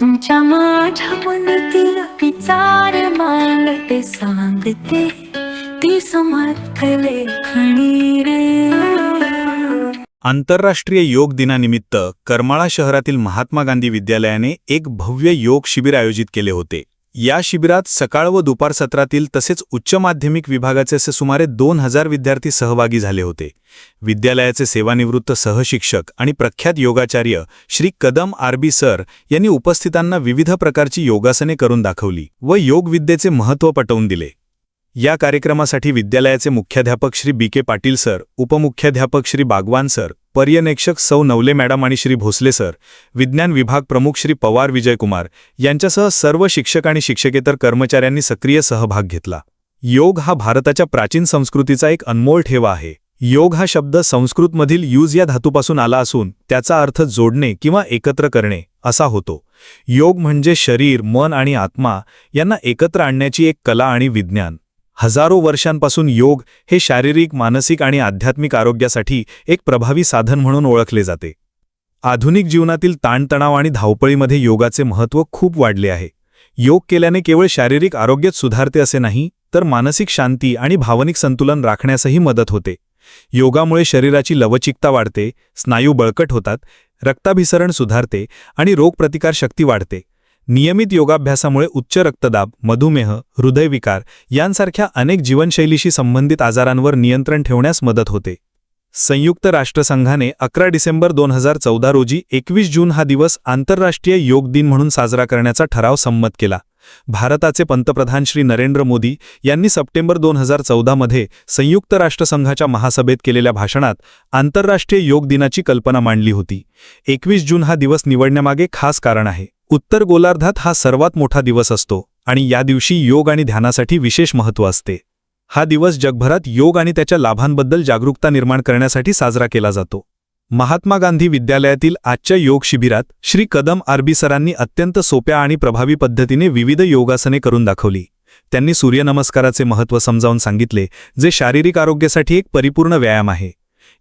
तुमच्या माझ्या मनातील विचार मांडते सांगते. ती समर्थ लेखणी रे. आंतरराष्ट्रीय योग दिनानिमित्त करमाळा शहरातील महात्मा गांधी विद्यालयाने एक भव्य योग शिबिर आयोजित केले होते. या शिबिरात सकाळ व दुपार सत्रातील तसेच उच्च माध्यमिक विभागाचे असे सुमारे दोन हजार विद्यार्थी सहभागी झाले होते. विद्यालयाचे सेवानिवृत्त सहशिक्षक आणि प्रख्यात योगाचार्य Shri Kadam R B sir यांनी उपस्थितांना विविध प्रकारची योगासने करून दाखवली व योगविद्येचे महत्त्व पटवून दिले. या कार्यक्रमासाठी विद्यालयाचे मुख्याध्यापक Shri B K Patil sir उपमुख्याध्यापक Shri Bagwan sir पर्यवेक्षक सौ नवले मॅडम आणि श्री भोसले सर विज्ञान विभाग प्रमुख श्री पवार विजयकुमार यांच्यासह सर्व शिक्षक आणि शिक्षकेतर कर्मचाऱ्यांनी सक्रिय सहभाग घेतला. योग हा भारताच्या प्राचीन संस्कृतीचा एक अनमोल ठेवा आहे. योग हा शब्द संस्कृतमधील यूज या धातूपासून आला असून त्याचा अर्थ जोडणे किंवा एकत्र करणे असा होतो. योग म्हणजे शरीर मन आणि आत्मा यांना एकत्र आणण्याची एक कला आणि विज्ञान. हजारो वर्षांपासून योग हे शारीरिक मानसिक आणि आध्यात्मिक आरोग्यासाठी एक प्रभावी साधन म्हणून ओळखले जाते. आधुनिक जीवनातील ताणतणाव आणि धावपळीमध्ये योगाचे महत्त्व खूप वाढले आहे. योग केल्याने केवळ शारीरिक आरोग्यच सुधारते असे नाही तर मानसिक शांती आणि भावनिक संतुलन राखण्यासही मदत होते. योगामुळे शरीराची लवचिकता वाढते स्नायू बळकट होतात रक्ताभिसरण सुधारते आणि रोगप्रतिकारशक्ती वाढते. नियमित योगाभ्यासामुळे उच्च रक्तदाब मधुमेह हृदयविकार यांसारख्या अनेक जीवनशैलीशी संबंधित आजारांवर नियंत्रण ठेवण्यास मदत होते. संयुक्त राष्ट्रसंघाने अकरा डिसेंबर दोन हजार चौदा रोजी एकवीस जून हा दिवस आंतरराष्ट्रीय योग दिन म्हणून साजरा करण्याचा ठराव संमत केला. भारताचे पंतप्रधान श्री नरेंद्र मोदी यांनी सप्टेंबर दोन हजार चौदामध्ये संयुक्त राष्ट्रसंघाच्या महासभेत केलेल्या भाषणात आंतरराष्ट्रीय योग दिनाची कल्पना मांडली होती. एकवीस जून हा दिवस निवडण्यामागे खास कारण आहे. उत्तर गोलार्धात हा सर्वात मोठा दिवस असतो आणि या दिवशी योग आणि ध्यानासाठी विशेष महत्त्व असते. हा दिवस जगभरात योग आणि त्याच्या लाभांबद्दल जागरूकता निर्माण करण्यासाठी साजरा केला जातो. महात्मा गांधी विद्यालयातील आजच्या योग शिबिरात श्री कदम आरबी सरांनी अत्यंत सोप्या आणि प्रभावी पद्धतीने विविध योगासने करून दाखवली. त्यांनी सूर्यनमस्काराचे महत्त्व समजावून सांगितले जे शारीरिक आरोग्यासाठी एक परिपूर्ण व्यायाम आहे.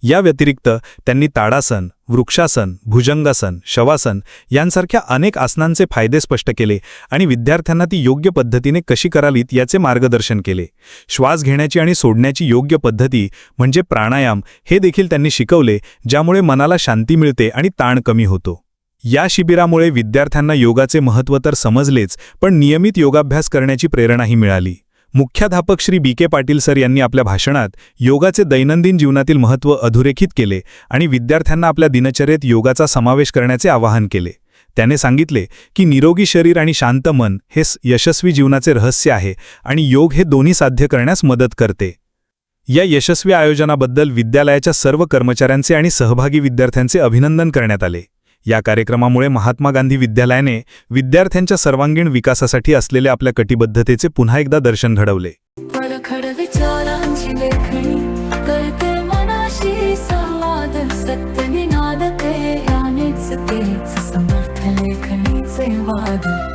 या व्यतिरिक्त त्यांनी ताडासन वृक्षासन भुजंगासन शवासन यांसारख्या अनेक आसनांचे फायदे स्पष्ट केले आणि विद्यार्थ्यांना ती योग्य पद्धतीने कशी करावीत याचे मार्गदर्शन केले. श्वास घेण्याची आणि सोडण्याची योग्य पद्धती म्हणजे प्राणायाम हे देखील त्यांनी शिकवले ज्यामुळे मनाला शांती मिळते आणि ताण कमी होतो. या शिबिरामुळे विद्यार्थ्यांना योगाचे महत्त्व तर समजलेच पण नियमित योगाभ्यास करण्याची प्रेरणाही मिळाली. मुख्याध्यापक Shri B K Patil sir यांनी आपल्या भाषणात योगाचे दैनंदिन जीवनातील महत्त्व अधोरेखित केले आणि विद्यार्थ्यांना आपल्या दिनचर्येत योगाचा समावेश करण्याचे आवाहन केले. त्याने सांगितले की निरोगी शरीर आणि शांत मन हे यशस्वी जीवनाचे रहस्य आहे आणि योग हे दोन्ही साध्य करण्यास मदत करते. या यशस्वी आयोजनाबद्दल विद्यालयाच्या सर्व कर्मचाऱ्यांचे आणि सहभागी विद्यार्थ्यांचे अभिनंदन करण्यात आले. या कार्यक्रमामुळे महात्मा गांधी विद्यालयाने विद्यार्थ्यांच्या सर्वांगीण विकासासाठी असलेल्या आपल्या कटिबद्धतेचे पुन्हा एकदा दर्शन घडवले. सत्य निनादते यानेच तेच समर्थ वाद.